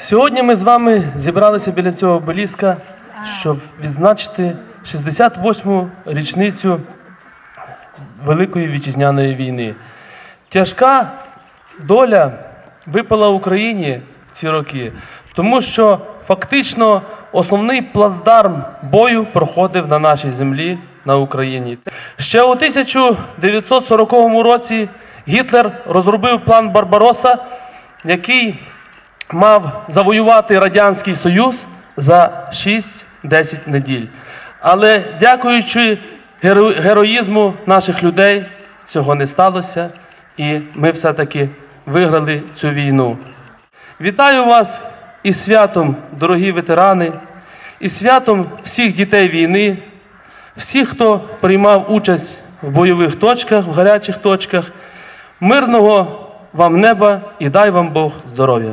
Сьогодні ми з вами зібралися біля цього обеліска, щоб відзначити 68-му річницю Великої вітчизняної війни. Тяжка доля випала Україні в ці роки, тому що фактично основний плацдарм бою проходив на нашій землі на Україні. Ще у 1940 році Гітлер розробив план Барбароса, який мав завоювати Радянський Союз за 6-10 неділь. Але дякуючи геро- героїзму наших людей, цього не сталося, і ми все-таки виграли цю війну. Вітаю вас із святом, дорогі ветерани, і святом всіх дітей війни, всіх, хто приймав участь в бойових точках, в гарячих точках. Мирного вам неба і дай вам Бог здоров'я.